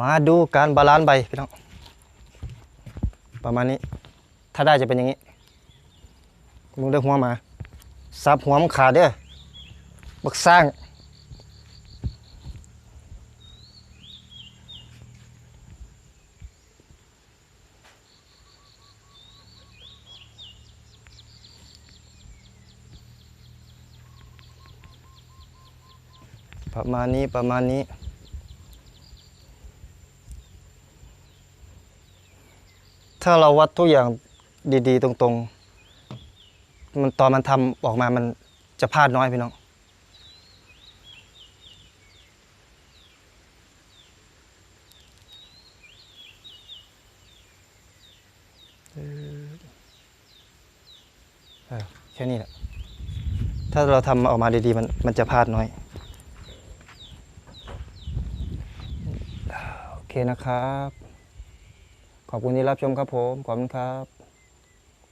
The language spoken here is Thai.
มาดูการบาลานซ์ใบพี่น้อง ประมาณนี้ ถ้าได้จะเป็นอย่างนี้มึงได้หัวมาซับหัวมันขาดเด้อบักสร้าง ประมาณนี้ประมาณนี้ ถ้าเราวัดทุกอย่างดีๆ ตรงๆ มันตอนมันทำออกมามันจะพลาดน้อยพี่น้องแค่นี้แหละ ถ้าเราทำออกมาดีๆ มันมันจะพลาดน้อย โอเคนะครับ ขอบคุณที่รับชมครับผม ขอบคุณครับ